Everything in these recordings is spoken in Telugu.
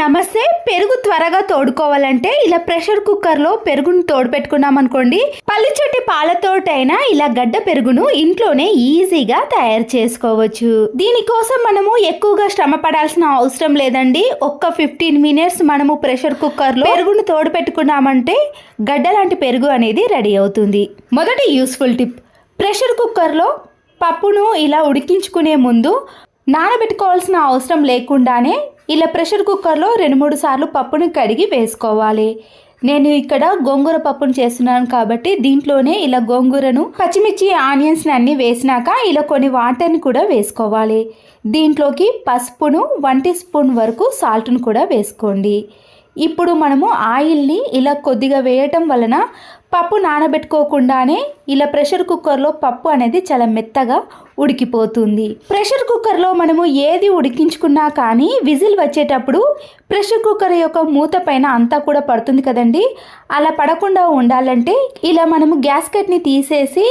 నమస్తే. పెరుగు త్వరగా తోడుకోవాలంటే ఇలా ప్రెషర్ కుక్కర్లో పెరుగును తోడుపెట్టుకున్నాం అనుకోండి అనుకోండి పల్లిచెట్టి పాలతోటైనా ఇలా గడ్డ పెరుగును ఇంట్లోనే ఈజీగా తయారు చేసుకోవచ్చు. దీనికోసం మనము ఎక్కువగా శ్రమ పడాల్సిన అవసరం లేదండి. ఒక్క ఫిఫ్టీన్ మినిట్స్ మనము ప్రెషర్ కుక్కర్లో పెరుగును తోడుపెట్టుకున్నామంటే గడ్డ లాంటి పెరుగు అనేది రెడీ అవుతుంది. మొదటి యూస్ఫుల్ టిప్ ప్రెషర్ కుక్కర్లో పప్పును ఇలా ఉడికించుకునే ముందు నానబెట్టుకోవాల్సిన అవసరం లేకుండానే ఇలా ప్రెషర్ కుక్కర్లో రెండు మూడు సార్లు పప్పును కడిగి వేసుకోవాలి. నేను ఇక్కడ గోంగూర పప్పును చేస్తున్నాను కాబట్టి దీంట్లోనే ఇలా గోంగూరను పచ్చిమిర్చి ఆనియన్స్ని అన్నీ వేసినాక ఇలా కొన్ని వాటర్ని కూడా వేసుకోవాలి. దీంట్లోకి పసుపును వన్ టీ స్పూన్ వరకు సాల్ట్ను కూడా వేసుకోండి. ఇప్పుడు మనము ఆయిల్ని ఇలా కొద్దిగా వేయటం వలన పప్పు నానబెట్టుకోకుండానే ఇలా ప్రెషర్ కుక్కర్లో పప్పు అనేది చాలా మెత్తగా ఉడికిపోతుంది. ప్రెషర్ కుక్కర్లో మనము ఏది ఉడికించుకున్నా కానీ విజిల్ వచ్చేటప్పుడు ప్రెషర్ కుక్కర్ యొక్క మూత పైన అంతా కూడా పడుతుంది కదండి. అలా పడకుండా ఉండాలంటే ఇలా మనము గ్యాస్ కట్ని తీసేసి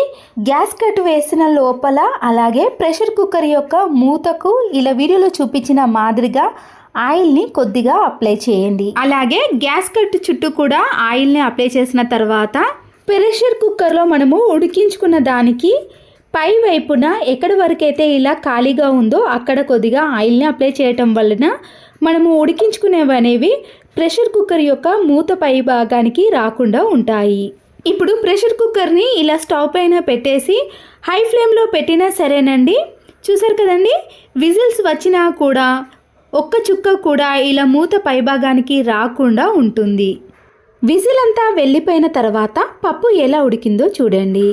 గ్యాస్ కట్ వేసిన లోపల అలాగే ప్రెషర్ కుక్కర్ యొక్క మూతకు ఇలా వీడియోలో చూపించిన మాదిరిగా ఆయిల్ని కొద్దిగా అప్లై చేయండి. అలాగే గ్యాస్ కట్ చుట్టూ కూడా ఆయిల్ని అప్లై చేసిన తర్వాత ప్రెషర్ కుక్కర్లో మనము ఉడికించుకున్న దానికి పై వైపున ఎక్కడి వరకైతే ఇలా ఖాళీగా ఉందో అక్కడ కొద్దిగా ఆయిల్ని అప్లై చేయటం వలన మనము ఉడికించుకునేవి అనేవి ప్రెషర్ కుక్కర్ యొక్క మూత పై భాగానికి రాకుండా ఉంటాయి. ఇప్పుడు ప్రెషర్ కుక్కర్ని ఇలా స్టవ్ పైన పెట్టేసి హై ఫ్లేమ్లో పెట్టినా సరేనండి. చూసారు కదండి? విజిల్స్ వచ్చినా కూడా ఒక్క చుక్క కూడా ఇలా మూత పైభాగానికి రాకుండా ఉంటుంది. విజిల్ అంతా వెళ్ళిపోయిన తర్వాత పప్పు ఎలా ఉడికిందో చూడండి.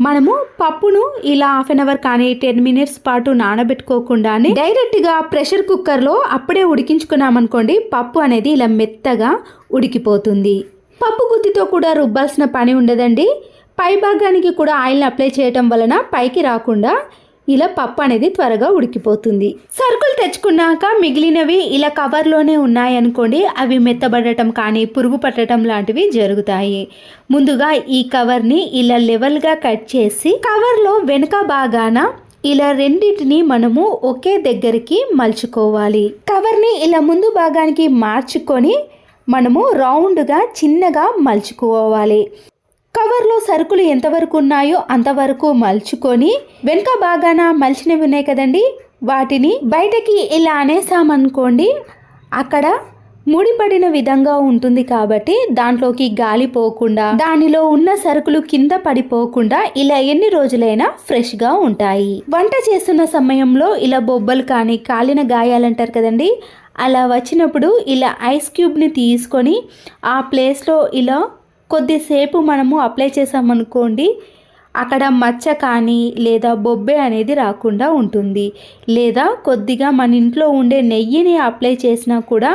మనము పప్పును ఇలా హాఫ్ అన్ అవర్ కానీ టెన్ మినిట్స్ పాటు నానబెట్టుకోకుండానే డైరెక్ట్గా ప్రెషర్ కుక్కర్లో అప్పుడే ఉడికించుకున్నామనుకోండి పప్పు అనేది ఇలా మెత్తగా ఉడికిపోతుంది. పప్పు గుత్తితో కూడా రుబ్బాల్సిన పని ఉండదండి. పై భాగానికి కూడా ఆయిల్ని అప్లై చేయటం వలన పైకి రాకుండా ఇలా పప్పు అనేది త్వరగా ఉడికిపోతుంది. సరుకులు తెచ్చుకున్నాక మిగిలినవి ఇలా కవర్లోనే ఉన్నాయనుకోండి అవి మెత్తబడటం కానీ పురుగు పట్టడం లాంటివి జరుగుతాయి. ముందుగా ఈ కవర్ని ఇలా లెవెల్గా కట్ చేసి కవర్లో వెనుక బాగాన ఇలా రెండింటిని మనము ఒకే దగ్గరికి మలుచుకోవాలి. కవర్ని ఇలా ముందు భాగానికి మార్చుకొని మనము రౌండ్గా చిన్నగా మలుచుకోవాలి. కవర్లో సరుకులు ఎంతవరకు ఉన్నాయో అంతవరకు మలుచుకొని వెనుక బాగాన మలిచినవి ఉన్నాయి కదండి. వాటిని బయటకి ఇలా అనేసామనుకోండి అక్కడ ముడిపడిన విధంగా ఉంటుంది కాబట్టి దాంట్లోకి గాలి పోకుండా దానిలో ఉన్న సరుకులు కింద పడిపోకుండా ఇలా ఎన్ని రోజులైనా ఫ్రెష్గా ఉంటాయి. వంట చేస్తున్న సమయంలో ఇలా బొబ్బలు కానీ కాలిన గాయాలంటారు కదండి. అలా వచ్చినప్పుడు ఇలా ఐస్ క్యూబ్ని తీసుకొని ఆ ప్లేస్లో ఇలా కొద్దిసేపు మనము అప్లై చేసామనుకోండి అక్కడ మచ్చ కానీ లేదా బొబ్బె అనేది రాకుండా ఉంటుంది. లేదా కొద్దిగా మన ఇంట్లో ఉండే నెయ్యిని అప్లై చేసినా కూడా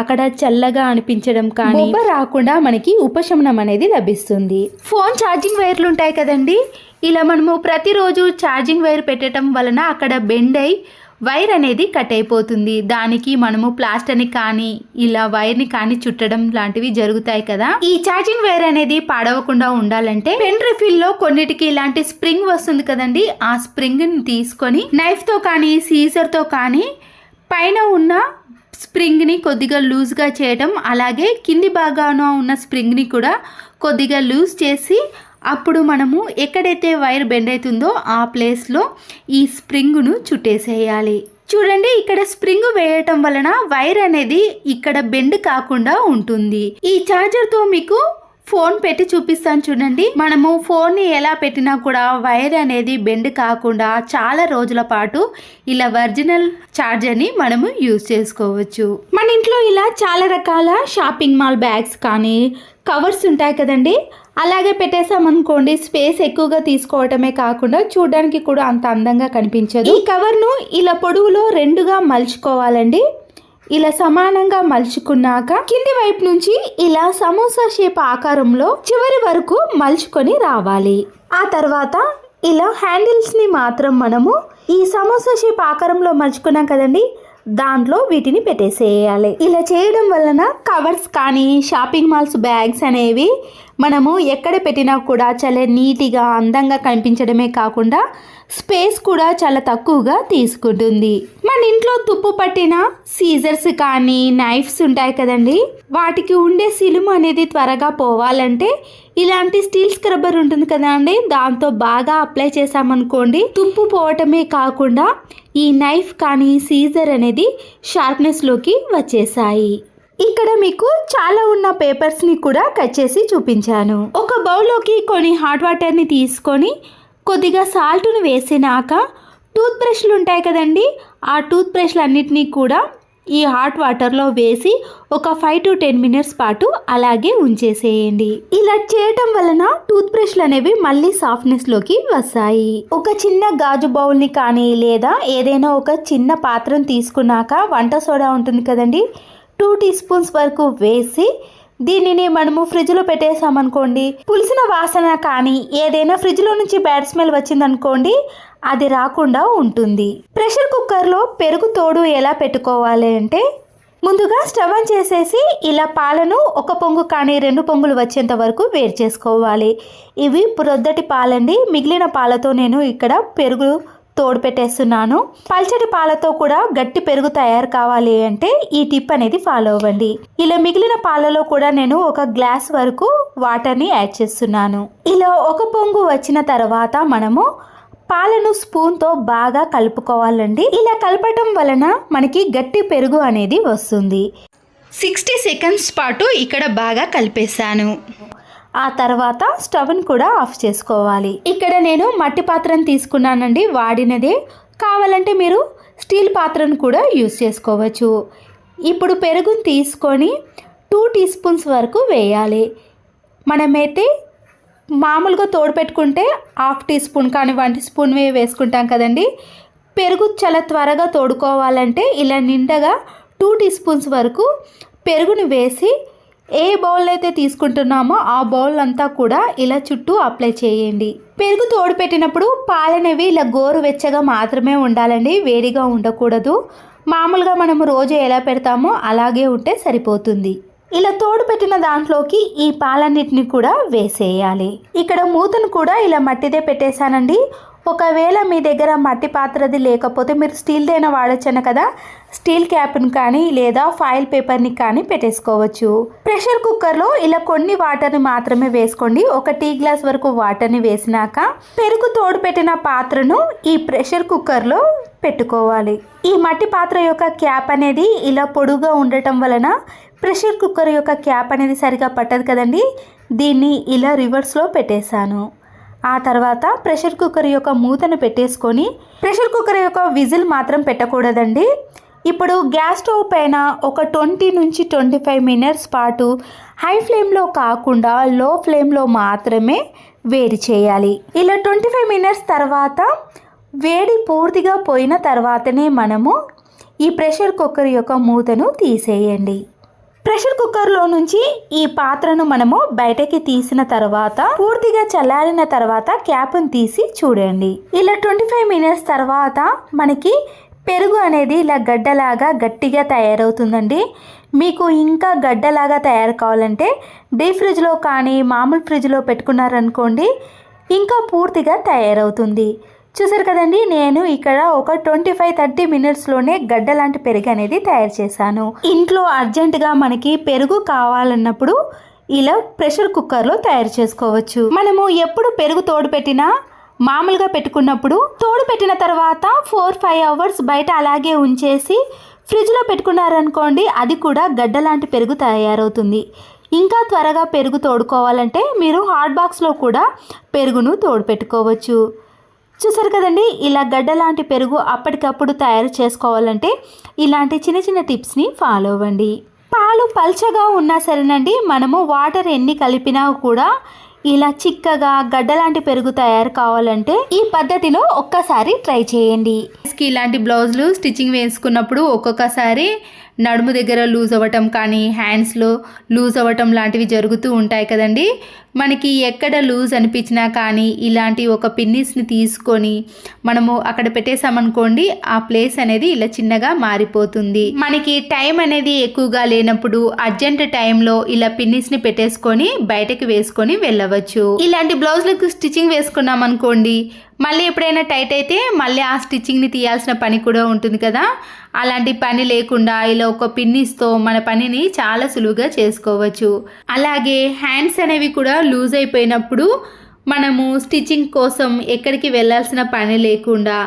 అక్కడ చల్లగా అనిపించడం కానీ బొబ్బ రాకుండా మనకి ఉపశమనం అనేది లభిస్తుంది. ఫోన్ ఛార్జింగ్ వైర్లు ఉంటాయి కదండి? ఇలా మనము ప్రతిరోజు ఛార్జింగ్ వైర్ పెట్టడం వలన అక్కడ బెండ్ అయి వైర్ అనేది కట్ అయిపోతుంది. దానికి మనము ప్లాస్టర్ని కానీ ఇలా వైర్ని కానీ చుట్టడం లాంటివి జరుగుతాయి కదా. ఈ ఛార్జింగ్ వైర్ అనేది పాడవకుండా ఉండాలంటే పెన్ రిఫిల్లో కొన్నిటికి ఇలాంటి స్ప్రింగ్ వస్తుంది కదండి. ఆ స్ప్రింగ్ని తీసుకొని నైఫ్తో కానీ సీజర్తో కానీ పైన ఉన్న స్ప్రింగ్ని కొద్దిగా లూజ్గా చేయడం అలాగే కింది భాగాన ఉన్న స్ప్రింగ్ని కూడా కొద్దిగా లూజ్ చేసి అప్పుడు మనము ఎక్కడైతే వైర్ బెండ్ అవుతుందో ఆ ప్లేస్లో ఈ స్ప్రింగ్ను చుట్టేసేయాలి. చూడండి ఇక్కడ స్ప్రింగ్ వేయటం వలన వైర్ అనేది ఇక్కడ బెండ్ కాకుండా ఉంటుంది. ఈ ఛార్జర్తో మీకు ఫోన్ పెట్టి చూపిస్తాను చూడండి. మనము ఫోన్ని ఎలా పెట్టినా కూడా వైర్ అనేది బెండ్ కాకుండా చాలా రోజుల పాటు ఇలా ఒరిజినల్ ఛార్జర్ని మనము యూజ్ చేసుకోవచ్చు. మన ఇంట్లో ఇలా చాలా రకాల షాపింగ్ మాల్ బ్యాగ్స్ కానీ కవర్స్ ఉంటాయి కదండి. అలాగే పెట్టేసామనుకోండి స్పేస్ ఎక్కువగా తీసుకోవటమే కాకుండా చూడడానికి కూడా అంత అందంగా కనిపించదు. ఈ కవర్ను ఇలా పొడవులో రెండుగా మలుచుకోవాలండి. ఇలా సమానంగా మలుచుకున్నాక కింది వైపు నుంచి ఇలా సమోసా షేప్ ఆకారంలో చివరి వరకు మలుచుకొని రావాలి. ఆ తర్వాత ఇలా హ్యాండిల్స్ని మాత్రం మనము ఈ సమోసా షేప్ ఆకారంలో మలుచుకున్నాం కదండి దాంట్లో వీటిని పెట్టేసేయాలి. ఇలా చేయడం వలన కవర్స్ కానీ షాపింగ్ మాల్స్ బ్యాగ్స్ అనేవి మనము ఎక్కడ పెట్టినా కూడా చాలా నీట్గా అందంగా కనిపించడమే కాకుండా స్పేస్ కూడా చాలా తక్కువగా తీసుకుంటుంది. మన ఇంట్లో తుప్పు పట్టిన సీజర్స్ కానీ నైఫ్స్ ఉంటాయి కదండి. వాటికి ఉండే సిలుము అనేది త్వరగా పోవాలంటే ఇలాంటి స్టీల్ స్క్రబ్బర్ ఉంటుంది కదా అండి దాంతో బాగా అప్లై చేసామనుకోండి తుప్పు పోవటమే కాకుండా ఈ నైఫ్ కానీ సీజర్ అనేది షార్ప్నెస్లోకి వచ్చేసాయి. ఇక్కడ మీకు చాలా ఉన్న పేపర్స్ని కూడా కట్ చేసి చూపించాను. ఒక బౌల్లోకి కొన్ని హాట్ వాటర్ని తీసుకొని కొద్దిగా సాల్ట్ను వేసినాక టూత్ బ్రష్లు ఉంటాయి కదండి ఆ టూత్ బ్రష్లు అన్నిటినీ కూడా ఈ హాట్ వాటర్లో వేసి ఒక ఫైవ్ టు టెన్ మినిట్స్ పాటు అలాగే ఉంచేసేయండి. ఇలా చేయటం వలన టూత్ బ్రష్లు అనేవి మళ్ళీ సాఫ్ట్నెస్లోకి వస్తాయి. ఒక చిన్న గాజు బౌల్ని కానీ లేదా ఏదైనా ఒక చిన్న పాత్రను తీసుకున్నాక వంట సోడా ఉంటుంది కదండి టూ టీ స్పూన్స్ వరకు వేసి దీనిని మనము ఫ్రిడ్జ్లో పెట్టేసామనుకోండి పులిసిన వాసన కానీ ఏదైనా ఫ్రిడ్జ్లో నుంచి బ్యాడ్ స్మెల్ వచ్చిందనుకోండి అది రాకుండా ఉంటుంది. ప్రెషర్ కుక్కర్లో పెరుగు తోడు ఎలా పెట్టుకోవాలి అంటే ముందుగా స్టవ్ ఆన్ చేసేసి ఇలా పాలను ఒక పొంగు కానీ రెండు పొంగులు వచ్చేంత వరకు వేడి చేసుకోవాలి. ఇవి ప్రొద్దటి పాలండి మిగిలిన పాలతో నేను ఇక్కడ పెరుగు తోడు పెట్టేస్తున్నాను పల్చటి పాలతో కూడా గట్టి పెరుగు తయారు కావాలి అంటే ఈ టిప్ అనేది ఫాలో అవ్వండి. ఇలా మిగిలిన పాలలో కూడా నేను ఒక గ్లాస్ వరకు వాటర్ని యాడ్ చేస్తున్నాను. ఇలా ఒక పొంగు వచ్చిన తర్వాత మనము పాలను స్పూన్తో బాగా కలుపుకోవాలండి. ఇలా కలపటం వలన మనకి గట్టి పెరుగు అనేది వస్తుంది. సిక్స్టీ సెకండ్స్ పాటు ఇక్కడ బాగా కలిపేశాను. ఆ తర్వాత స్టవ్ని కూడా ఆఫ్ చేసుకోవాలి. ఇక్కడ నేను మట్టి పాత్రను తీసుకున్నానండి వాడినదే. కావాలంటే మీరు స్టీల్ పాత్రను కూడా యూస్ చేసుకోవచ్చు. ఇప్పుడు పెరుగును తీసుకొని టూ టీ స్పూన్స్ వరకు వేయాలి. మనమైతే మామూలుగా తోడు పెట్టుకుంటే హాఫ్ టీ స్పూన్ కానీ వన్ టీ స్పూన్ వేసుకుంటాం కదండి. పెరుగు చాలా త్వరగా తోడుకోవాలంటే ఇలా నిండగా టూ టీ స్పూన్స్ వరకు పెరుగుని వేసి ఏ బౌల్ అయితే తీసుకుంటున్నామో ఆ బౌల్ అంతా కూడా ఇలా చుట్టూ అప్లై చేయండి. పెరుగు తోడు పెట్టినప్పుడు పాలనేవి ఇలా గోరు వెచ్చగా మాత్రమే ఉండాలండి వేడిగా ఉండకూడదు. మామూలుగా మనం రోజు ఎలా పెడతామో అలాగే ఉంటే సరిపోతుంది. ఇలా తోడు పెట్టిన దాంట్లోకి ఈ పాలన్నిటిని కూడా వేసేయాలి. ఇక్కడ మూతను కూడా ఇలా మట్టిదే పెట్టేశానండి. ఒకవేళ మీ దగ్గర మట్టి పాత్రది లేకపోతే మీరు స్టీల్దైనా వాడొచ్చను కదా? స్టీల్ క్యాప్ని కానీ లేదా ఫాయిల్ పేపర్ని కానీ పెట్టేసుకోవచ్చు. ప్రెషర్ కుక్కర్లో ఇలా కొన్ని వాటర్ని మాత్రమే వేసుకోండి. ఒక టీ గ్లాస్ వరకు వాటర్ని వేసినాక పెరుగు తోడు పెట్టిన పాత్రను ఈ ప్రెషర్ కుక్కర్లో పెట్టుకోవాలి. ఈ మట్టి పాత్ర యొక్క క్యాప్ అనేది ఇలా పొడుగా ఉండటం వలన ప్రెషర్ కుక్కర్ యొక్క క్యాప్ అనేది సరిగా పట్టదు కదండి? దీన్ని ఇలా రివర్స్లో పెట్టేశాను. ఆ తర్వాత ప్రెషర్ కుక్కర్ యొక్క మూతను పెట్టేసుకొని ప్రెషర్ కుక్కర్ యొక్క విజిల్ మాత్రం పెట్టకూడదండి. ఇప్పుడు గ్యాస్ స్టవ్ పైన ఒక ట్వంటీ నుంచి ట్వంటీ ఫైవ్ మినిట్స్ పాటు హై ఫ్లేమ్లో కాకుండా లో ఫ్లేమ్లో మాత్రమే వేడి చేయాలి. ఇలా ట్వంటీ ఫైవ్ మినిట్స్ తర్వాత వేడి పూర్తిగా పోయిన తర్వాతనే మనము ఈ ప్రెషర్ కుక్కర్ యొక్క మూతను తీసేయండి. ప్రెషర్ కుక్కర్లో నుంచి ఈ పాత్రను మనము బయటకి తీసిన తర్వాత పూర్తిగా చల్లారిన తర్వాత క్యాప్ను తీసి చూడండి. ఇలా ట్వంటీ ఫైవ్ మినిట్స్ తర్వాత మనకి పెరుగు అనేది ఇలా గడ్డలాగా గట్టిగా తయారవుతుందండి. మీకు ఇంకా గడ్డలాగా తయారు కావాలంటే డీప్ ఫ్రిడ్జ్లో కానీ మామూలు ఫ్రిడ్జ్లో పెట్టుకున్నారనుకోండి ఇంకా పూర్తిగా తయారవుతుంది. చూసారు కదండి నేను ఇక్కడ ఒక ట్వంటీ ఫైవ్ థర్టీ మినిట్స్లోనే గడ్డ లాంటి పెరుగు అనేది తయారు చేశాను. ఇంట్లో అర్జెంటుగా మనకి పెరుగు కావాలన్నప్పుడు ఇలా ప్రెషర్ కుక్కర్లో తయారు చేసుకోవచ్చు. మనము ఎప్పుడు పెరుగు తోడు పెట్టినా మామూలుగా పెట్టుకున్నప్పుడు తోడు పెట్టిన తర్వాత ఫోర్ ఫైవ్ అవర్స్ బయట అలాగే ఉంచేసి ఫ్రిడ్జ్లో పెట్టుకున్నారనుకోండి అది కూడా గడ్డ లాంటి పెరుగు తయారవుతుంది. ఇంకా త్వరగా పెరుగు తోడుకోవాలంటే మీరు హాట్ బాక్స్లో కూడా పెరుగును తోడు పెట్టుకోవచ్చు. చూసారు కదండి ఇలా గడ్డ లాంటి పెరుగు అప్పటికప్పుడు తయారు చేసుకోవాలంటే ఇలాంటి చిన్న చిన్న టిప్స్ని ఫాలో అవ్వండి. పాలు పల్చగా ఉన్నా సరేనండి మనము వాటర్ ఎన్ని కలిపినా కూడా ఇలా చిక్కగా గడ్డలాంటి పెరుగు తయారు కావాలంటే ఈ పద్ధతిలో ఒక్కసారి ట్రై చేయండి. ఇలాంటి బ్లౌజులు స్టిచ్చింగ్ వేసుకున్నప్పుడు ఒక్కొక్కసారి నడుము దగ్గర లూజ్ అవ్వటం కానీ హ్యాండ్స్లో లూజ్ అవ్వటం లాంటివి జరుగుతూ ఉంటాయి కదండి. మనకి ఎక్కడ లూజ్ అనిపించినా కానీ ఇలాంటి ఒక పిన్నిస్ని తీసుకొని మనము అక్కడ పెట్టేసామనుకోండి ఆ ప్లేస్ అనేది ఇలా చిన్నగా మారిపోతుంది. మనకి టైం అనేది ఎక్కువగా లేనప్పుడు అర్జెంట్ టైంలో ఇలా పిన్నిస్ని పెట్టేసుకొని బయటకు వేసుకొని వెళ్ళవచ్చు. ఇలాంటి బ్లౌజ్లకు స్టిచ్చింగ్ వేసుకున్నాం అనుకోండి మళ్ళీ ఎప్పుడైనా టైట్ అయితే మళ్ళీ ఆ స్టిచ్చింగ్ని తీయాల్సిన పని కూడా ఉంటుంది కదా. అలాంటి పని లేకుండా ఇలా ఒక పిన్నిస్తో మన పనిని చాలా సులువుగా చేసుకోవచ్చు. అలాగే హ్యాండ్స్ అనేవి కూడా లూజ్ అయిపోయినప్పుడు మనము స్టిచ్చింగ్ కోసం ఎక్కడికి వెళ్ళాల్సిన పని లేకుండా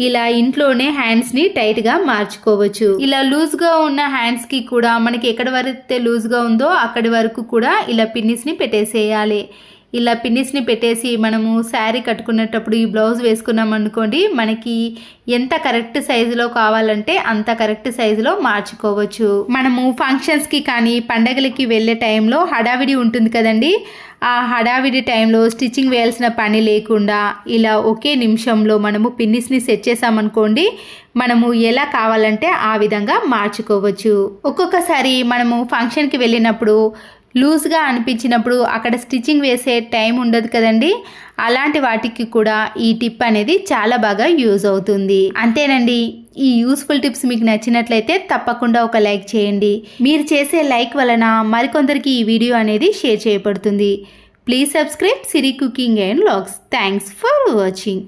ఇలా ఇంట్లోనే హ్యాండ్స్ని టైట్గా మార్చుకోవచ్చు. ఇలా లూజ్గా ఉన్న హ్యాండ్స్కి కూడా మనకి ఎక్కడి వరకు లూజ్గా ఉందో అక్కడి వరకు కూడా ఇలా పిన్నిస్ని పెట్టేసేయాలి. ఇలా పిన్నిస్ని పెట్టేసి మనము శారీ కట్టుకునేటప్పుడు ఈ బ్లౌజ్ వేసుకున్నాం అనుకోండి మనకి ఎంత కరెక్ట్ సైజులో కావాలంటే అంత కరెక్ట్ సైజులో మార్చుకోవచ్చు. మనము ఫంక్షన్స్కి కానీ పండగలకి వెళ్ళే టైంలో హడావిడి ఉంటుంది కదండి. ఆ హడావిడి టైంలో స్టిచ్చింగ్ వేయాల్సిన పని లేకుండా ఇలా ఒకే నిమిషంలో మనము పిన్నిస్ని సెట్ చేసామనుకోండి మనము ఎలా కావాలంటే ఆ విధంగా మార్చుకోవచ్చు. ఒక్కొక్కసారి మనము ఫంక్షన్కి వెళ్ళినప్పుడు లూజ్గా అనిపించినప్పుడు అక్కడ స్టిచ్చింగ్ వేసే టైం ఉండదు కదండి. అలాంటి వాటికి కూడా ఈ టిప్ అనేది చాలా బాగా యూజ్ అవుతుంది. అంతేనండి ఈ యూస్ఫుల్ టిప్స్ మీకు నచ్చినట్లయితే తప్పకుండా ఒక లైక్ చేయండి. మీరు చేసే లైక్ వలన మరికొందరికి ఈ వీడియో అనేది షేర్ చేయబడుతుంది. Please subscribe Siri cooking and vlogs thanks for watching.